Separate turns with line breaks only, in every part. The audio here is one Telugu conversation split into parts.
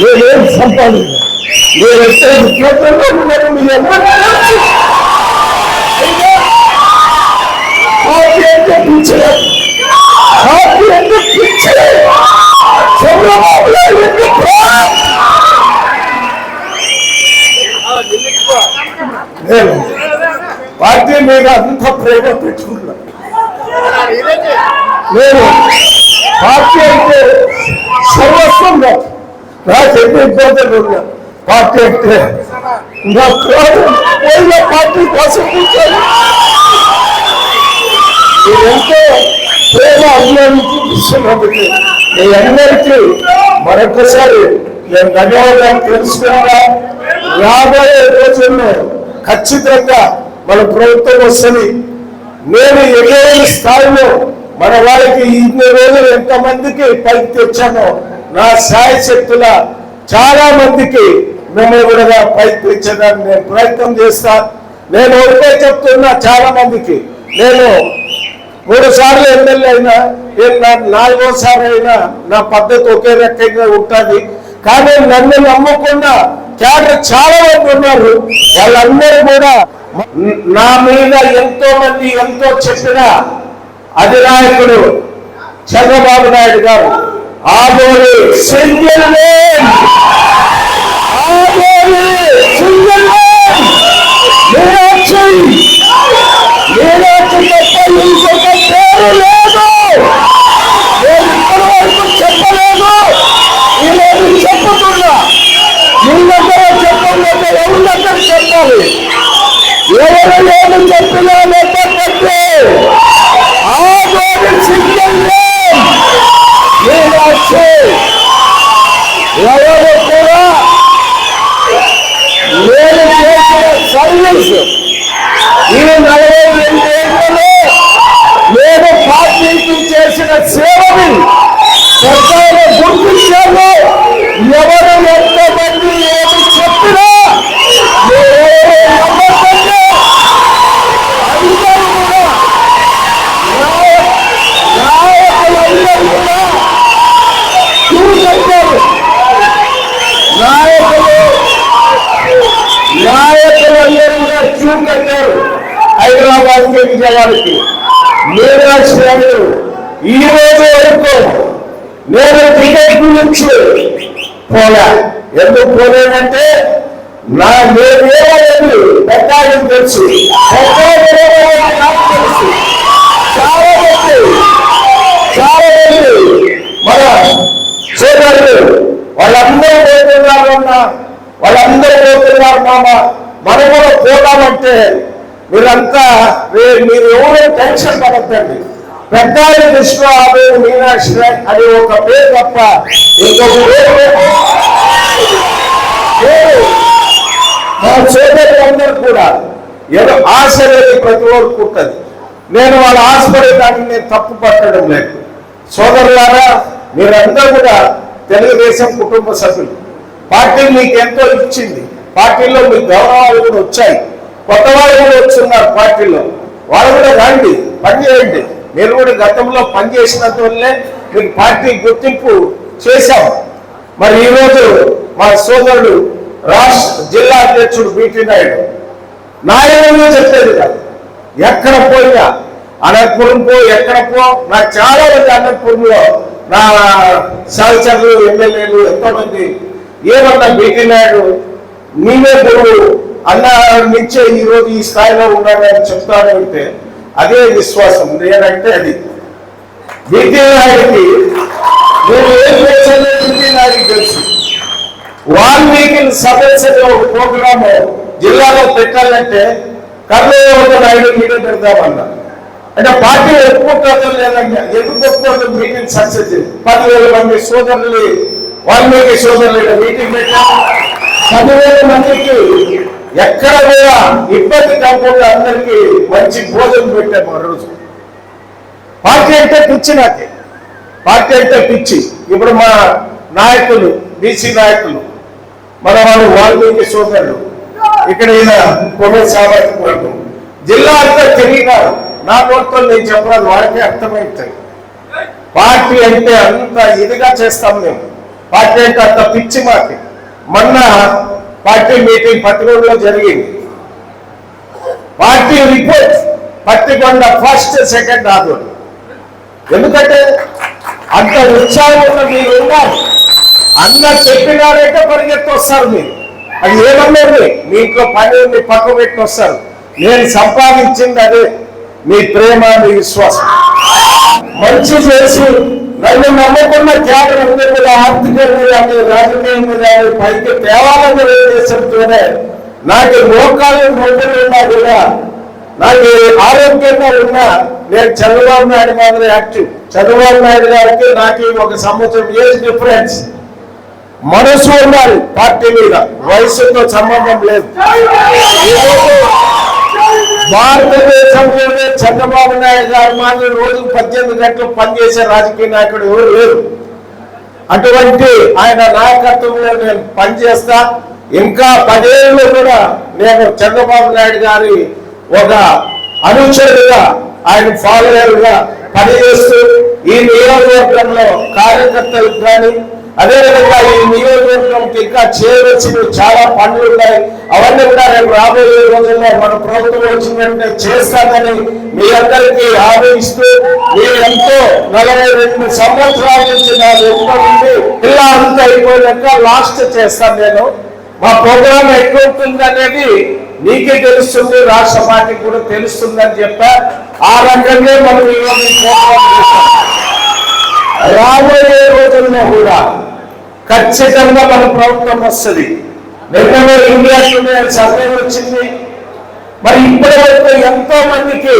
నేనేం సంపాదించ నేను ఎక్కడ ముఖ్యమంత్రిగా ఉన్నాను మీ అందరికీ తెలుసు. అయినా పార్టీ అంటే పిచ్చి పార్టీ అంటే పిచ్చి చంద్రబాబు నాయుడు అంటే ప్రాణం. నేను పార్టీ మీద అంత ప్రేమ పెట్టుకున్నా నేను పార్టీ అంటే సర్వస్వం నాకు నాకు ఇబ్బందులు పార్టీ అంటే నా పోయిన పార్టీ కోసం కూర్చొని మీరెంతో ప్రేమ అభిమాని చూపిస్తున్నందుకు మీ అందరికీ మరొకసారి నేను ధన్యవాదాలు తెలుసుకున్నా రాబోయే రోజుల్లో ఖచ్చితంగా మన ప్రభుత్వం వస్తుంది. నేను ఎగైన స్థాయిలో మన వాళ్ళకి ఇన్ని రోజులు ఎంతమందికి పైకి తెచ్చానో నా సాయ శక్తుల చాలా మందికి మిమ్మల్ని కూడా ప్రయత్నించడానికి నేను ప్రయత్నం చేస్తా. నేను ఒకటే చెప్తున్నా చాలా మందికి. నేను మూడు సార్లు ఎమ్మెల్యే అయినా నేను నా- నాలుగోసారి అయినా నా పద్ధతి ఒకే రకంగా ఉంటుంది. కానీ నన్ను నమ్మకుండా క్యాడర్ చాలా మంది ఉన్నారు. వాళ్ళందరూ కూడా నా మీద ఎంతో మంది ఎంతో చెప్పిన అధినాయకుడు చంద్రబాబు నాయుడు గారు. ஆவோடு சென்றேன் ஆவோடு చేయడానికి నేను విజయవాడకి ఈ రోజు వరకు నేను టికెట్ గురించి పోలే. ఎందుకు పోలేదంటే నా నేనేమనేది పెట్టాలని తెలుసు. తెలుసు చాలా మంది చాలా మంది మన సోదరులు వాళ్ళందరూ పోతున్నారు అన్న వాళ్ళందరూ పోతున్నారు మామ. మనం కూడా పోదామంటే మీరంతా మీరు ఎవరో టెన్షన్ పడద్దండి పెద్దారి విశ్వ ఆమె మీనాక్షి అని ఒక పేరు తప్ప ఇంకొక పేరు మా సోదరులందరూ కూడా ఏదో ఆశ అనేది ప్రతి ఒక్కరికి ఉంటుంది నేను వాళ్ళ ఆశపడేదాన్ని నేను తప్పు పట్టడం లేదు. సోదరులారా మీరందరూ కూడా తెలుగుదేశం కుటుంబ సభ్యులు. పార్టీ మీకు ఎంతో ఇచ్చింది. పార్టీలో మీ గౌరవాలు కూడా వచ్చాయి. కొత్త వాళ్ళు కూడా వచ్చున్నారు పార్టీలో. వాళ్ళు కూడా రండి పనిచేయండి. మీరు కూడా గతంలో పనిచేసినందువల్లే మీకు పార్టీ గుర్తింపు చేశాం. మరి ఈరోజు మా సోదరుడు రాష్ట్ర జిల్లా అధ్యక్షుడు బీటీ నాయుడు. నాయకులు చెప్పేది కాదు. ఎక్కడ పోయినా అనంతపురం పో ఎక్కడ పో. నాకు చాలా మంది అనంతపురంలో నా సహచరులు ఎమ్మెల్యేలు ఎంతో మంది ఏమన్నా బీటీ నాయుడు నీవే గురువు. అన్న నుంచే ఈ రోజు ఈ స్థాయిలో ఉన్నాడని చెప్తానంటే అదే విశ్వాసం. నేనంటే అది. బీటీ నేను ఏం చేశానో బీటీ తెలుసు? వాల్మీకి సదస్సులో ఒక ప్రోగ్రాము జిల్లాలో పెట్టాలంటే కర్ణయోగ నాయుడు మీటింగ్ పెడతామన్నా. అంటే పార్టీ ఒప్పుకుంటుందో లేదన్నా ఎందుకు ఒప్పుకోదు మీటింగ్ సక్సెస్? పదివేల మంది సోదరులు వాల్మీకి సోదరులు మీటింగ్ పెట్టాము పదివేల మందికి ఎక్కడ కూడా ఇబ్బంది కాకుండా అందరికీ మంచి భోజనం పెట్టాము ఆ రోజు. పార్టీ అంటే పిచ్చి నాకే. పార్టీ అంటే పిచ్చి. ఇప్పుడు మా నాయకులు బీసీ నాయకులు మన వాళ్ళు వాల్మీకి సోదరులు ఇక్కడ ఈయన కొనే సామాజిక జిల్లా అంతా తెలియదు నా నోటితో నేను చెప్పాలి వాడికే అర్థమవుతాయి. పార్టీ అంటే అంత ఇదిగా చేస్తాం మేము. పార్టీ అంటే అంత పిచ్చి మాకి. మొన్న పార్టీ మీటింగ్ పత్రికలో జరిగింది. Party report Pattikonda first second ఆదోడు ఎందుకంటే అంత ఉత్సాహం ఉన్న మీరు ఉన్నారు. అన్న చెప్పినారంటే పరిగెత్తి వస్తారు మీరు. అది ఏమన్నది? మీ ఇంట్లో పని ఉంది పక్క పెట్టి వస్తారు. నేను సంపాదించింది అదే. మీ ప్రేమ మీ విశ్వాసం. మంచి చేసి నన్ను నమ్మకున్న త్యాగం ఉంది కదా ఆర్థికంగా రాజకీయం మీద పైకి తేవాలని ఉద్దేశంతోనే నాకు లోకాలు నొప్పులు కూడా నాకు ఆరోగ్యంగా ఉన్నా నేను చంద్రబాబు నాయుడు మాదిరి యాక్టివ్. చంద్రబాబు నాయుడు గారికి నాకు ఒక సంవత్సరం ఏజ్ డిఫరెన్స్. మనసు ఉండాలి పార్టీ మీద. వయసుతో సంబంధం లేదు. భారతదేశంలోనే చంద్రబాబు నాయుడు గారు మాత్రం రోజు పద్దెనిమిది గంటలు పనిచేసే రాజకీయ నాయకుడు ఎవరు లేరు. అటువంటి ఆయన నాయకత్వంలో నేను పనిచేస్తా. ఇంకా పదేళ్ళు కూడా నేను చంద్రబాబు నాయుడు గారి ఒక అనుచరుడుగా ఆయన ఫాలోయర్గా పనిచేస్తూ ఈ నియోజకవర్గంలో కార్యకర్తలకు కానీ అదేవిధంగా ఈ నియోజకవర్గంకి ఇంకా చేయవలసిన చాలా పనులు ఉన్నాయి. అవన్నీ కూడా రేపు రాబోయే రోజుల్లో మన ప్రభుత్వం వచ్చిన వెంటనే చేస్తానని మీ అందరికీ హామీ ఇస్తూ మీరు ఎంతో నలభై రెండు సంవత్సరాల నుంచి నా వెంట ఉంది ఇలా అంతా అయిపోయాక లాస్ట్ చేస్తాను నేను. మా ప్రోగ్రామ్ ఎక్కువ ఉంటుంది అనేది నీకే తెలుస్తుంది రాష్ట్ర పార్టీకి కూడా తెలుస్తుంది అని చెప్పా. ఆ రకంగా మనం ఈరోజు రాబోయే రోజుల్లో కూడా ఖచ్చితంగా మన ప్రభుత్వం వస్తుంది. నిన్ననే ఇండియా టుడే సర్వే వచ్చింది. మరి ఇప్పటివరకు ఎంతో మందికి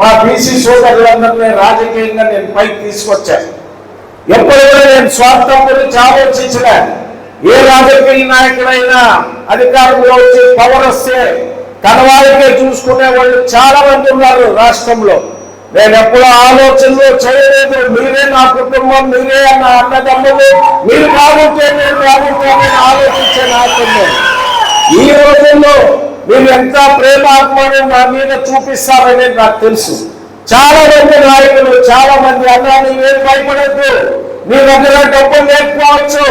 మా బీసీ సోదరులందరినీ రాజకీయంగా నేను పైకి తీసుకొచ్చాను ఎప్పుడు కూడా నేను స్వార్థం గురించి ఆలోచించిన ఏ రాజకీయ నాయకుడైనా అధికారంలో వచ్చి పవర్ వస్తే తన వారికే చూసుకునే వాళ్ళు చాలా మంది ఉన్నారు రాష్ట్రంలో. నేను ఎప్పుడు ఆలోచనలు చేయలేదు. మీరే నా కుటుంబం మీరే నా అన్నదమ్ములు. మీరు బాగుంటే నేను బాగుంటే నేను ఆలోచించే నాయకుడు ఈ రోజుల్లో మీరు ఎంత ప్రేమాత్మను నా మీద చూపిస్తారనేది నాకు తెలుసు. చాలా మంది నాయకులు చాలా మంది అన్నా నీవేం భయపడద్దు. నీ దగ్గర డబ్బు లేకపోవచ్చు.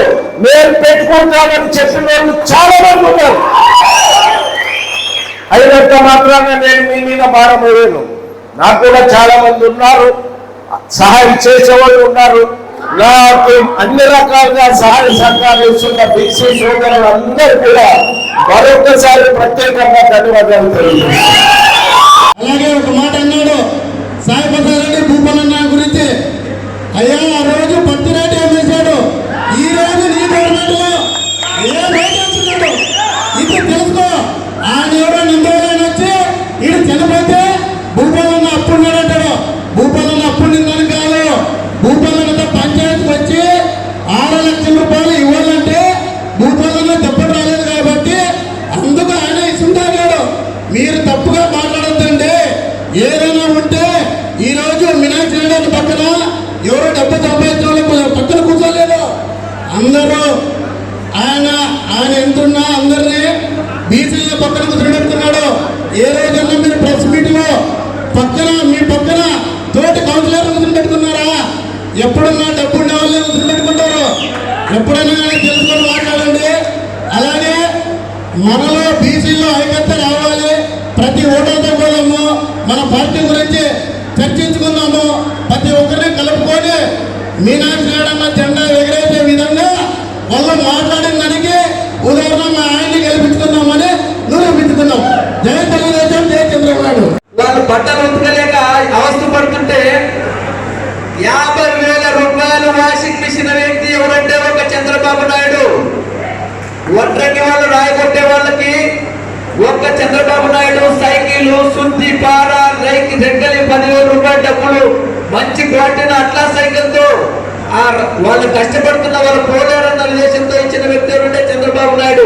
నేను పెట్టుకుంటానని చెప్పిన వాళ్ళు చాలా మంది ఉన్నారు. అయినంత మాత్రాన నేను మీ మీద భారం వేయను. నాకు కూడా చాలా మంది ఉన్నారు. సహాయం చేసేవాళ్ళు ఉన్నారు. నాకు అన్ని రకాలుగా సహాయ సహకారం ఇస్తున్న బీసీ సోదరులు అందరూ కూడా మరొకసారి ప్రత్యేకంగా ధన్యవాదాలు తెలియజేస్తాను
అలాగే ఒక మాట అన్నాడు సాయిపతారెడ్డి భూపాలన్న గురించి. అయ్యా ఆ రోజు పత్తి రేటు ఏం వేశాడు ఈ రోజు నీ గవర్నమెంట్లో ఏ రేట్ వేస్తున్నాడు ఇది తెలుసుకో ఆయన ఎవరో నిందోళ్ళని వచ్చి ఈడు చనిపోతే భూపాలన్న అప్పుడు ఉన్నాడంటాడు భూపాలన్న అప్పుడు నిందని కాదు భూపాలన్నతో పంచాయతీకి వచ్చి ఆరు లక్షల రూపాయలు ఇవ్వాలంటే భూపాలన్న దెబ్బ రాలేదు కాబట్టి అందుకు ఆయన ఇస్తుంటాడు మీరు తప్పుగా మాట్లాడొద్దండి ఏదైనా ఉంటే ఈ రోజు మీనాక్షి నాయుడు పక్కన ఎవరో డబ్బు సంపాదించిన పక్కన కూర్చోలేదు? అందరూ ఆయన ఆయన ఎంతున్నా అందరినీ బీసీల పక్కన కూర్చోబెడుతున్నాడు. ఏ రోజన్నా మీరు ప్రెస్ మీట్ పక్కన మీ పక్కన తోటి కౌన్సిలర్ కూర్చోబెడుతున్నారా ఎప్పుడున్నా డబ్బు ఉన్న వాళ్ళే కూర్చోబెట్టుకుంటారు? ఎప్పుడైనా కానీ తెలుసుకొని మాట్లాడండి. అలాగే మనలో బీసీలో ఐక్యత రావాలి. ప్రతి ఓటర్తో కూడా మన పార్టీ గురించి చర్చించుకుందాము.
బట్టలు ఉతకలేక అవస్థ పడుతుంటే యాభై వేల రూపాయలు వాషింగ్ మిషన్ వ్యక్తి ఎవరంటే ఒక చంద్రబాబు నాయుడు. ఒంటరికి వాళ్ళు రాయగొట్టే వాళ్ళకి ఒక్క చంద్రబాబు నాయుడు సైకిల్ సుత్తి పార రైకి రెక్కలి పదివేల రూపాయల డబ్బులు మంచి క్వాలిటీన అట్లా సైకిల్తో ఆ వాళ్ళు కష్టపడుతున్న వాళ్ళు పోలేరన్న ఉద్దేశంతో ఇచ్చిన వ్యక్తి ఎవరంటే చంద్రబాబు నాయుడు.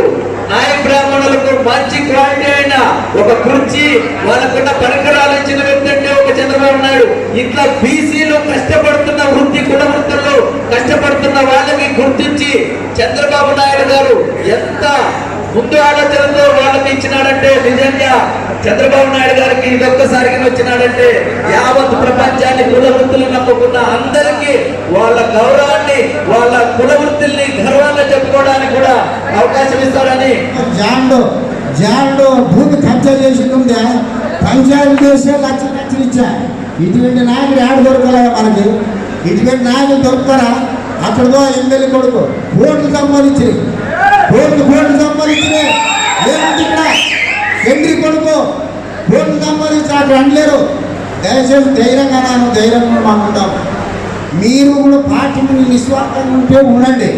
నాయ బ్రాహ్మణులకు మంచి క్వాలిటీ ఒక కుర్చీ వాళ్ళకున్న పరికరాలు ఇచ్చిన వ్యక్తి అంటే ఒక చంద్రబాబు నాయుడు. ఇట్లా బీసీలు కష్టపడుతున్న వృత్తి కుల వృత్తుల్లో కష్టపడుతున్న వాళ్ళకి గుర్తించి చంద్రబాబు నాయుడు గారు ఎంత ముందు ఆలోచనతో వాళ్ళకి ఇచ్చినాడంటే నిజంగా చంద్రబాబు నాయుడు గారికి ఇదొక్కసారికి వచ్చినాడంటే యావత్ ప్రపంచాన్ని కుల వృత్తులు నమ్ముకున్న అందరికీ వాళ్ళ గౌరవాన్ని వాళ్ళ కుల వృత్తుల్ని గర్వంగా చెప్పుకోవడానికి కూడా అవకాశం ఇస్తారని
జాండు భూమి కబ్జా చేసిండే పంచాయతీ చేసే లక్ష లక్షలు ఇచ్చా ఇటువంటి నాయకుడు ఏడు దొరకలే మనకి? ఇటువంటి నాయకులు దొరుకుతారా అక్కడ ఎమ్మెల్యే కొడుకు. ఓట్లు సంపాదించి ఓట్లు ఓట్లు సంపాదించి ఏముంది ఇక్కడ తండ్రి కొడుకు. ఓట్లు సంపాదించి అక్కడ అనలేరు దయచేసి ధైర్యంగా నాను ధైర్యంగా మాకుంటాం మీరు కూడా పార్టీ నిస్వార్థంగా ఉంటే ఉండండి.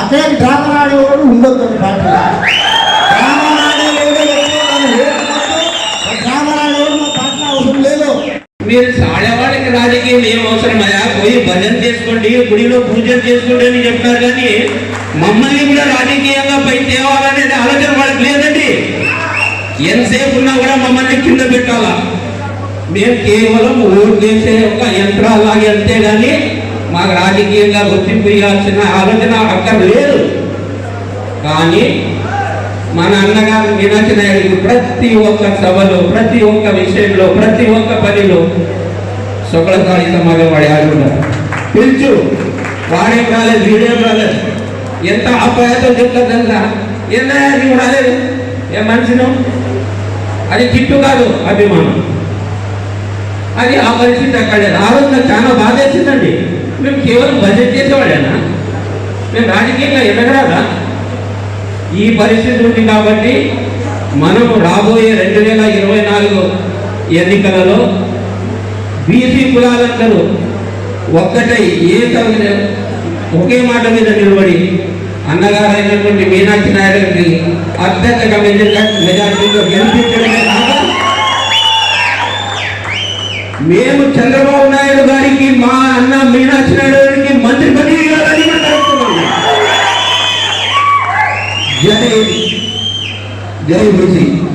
అక్కడే డ్రామా ఆడేవాడు ఉండొద్దు పార్టీలో డ్రామా ఆడేవాడు డ్రామా ఆడేవాడు మా పార్టీ అవసరం లేదు
మీరు ఆడవాళ్ళకి రాజకీయం ఏం అవసరమయ్యా పోయి భజన చేసుకోండి గుడిలో పూజలు చేసుకోండి అని చెప్తున్నారు కానీ మమ్మల్ని కూడా రాజకీయంగా పై తేవాలనేది ఆలోచన వాళ్ళకి లేదండి. ఎంతసేపు ఉన్నా కూడా మమ్మల్ని కింద పెట్టాలా? మేము కేవలం ఓటు వేసే ఒక యంత్రాలాగే అంతే కానీ మాకు రాజకీయంగా గుర్తింపు ఇవ్వాల్సిన ఆలోచన అక్కడ లేదు. కానీ మన అన్నగారు మీనాక్షి నాయుడు ప్రతి ఒక్క సభలో ప్రతి ఒక్క విషయంలో ప్రతి ఒక్క పనిలో శుక్లసారి సమాజం వాడి ఆడుకున్నారు. పిలుచు. వాడేం రాలేదు వీడేం రాలేదు ఎంత అపాయతో చెప్తారు తెలుసా? ఏందా రాలేదు? ఏ మనిషిను? అది చిట్టు కాదు అభిమానం. అది ఆ పరిస్థితి అక్కడ ఆ రోజు నాకు చాలా బాధ వేసిందండి. మేము కేవలం బడ్జెట్ చేసేవాడేనా మేము రాజకీయంగా ఎదగరాదా? ఈ పరిస్థితి ఉంది కాబట్టి మనం రాబోయే రెండు వేల ఇరవై నాలుగు ఎన్నికలలో బీసీ కులాలందరూ ఒక్కటై ఏ ఒకే మాట మీద నిలబడి అన్నగారైనటువంటి మీనాక్షి నాయుడు అత్యంత అత్యధిక గెలిపించడమే కాక మేము చంద్రబాబు నాయుడు గారికి మా అన్న మీనాక్షి నాయుడు గారికి మంత్రి పని ગરીબ નથી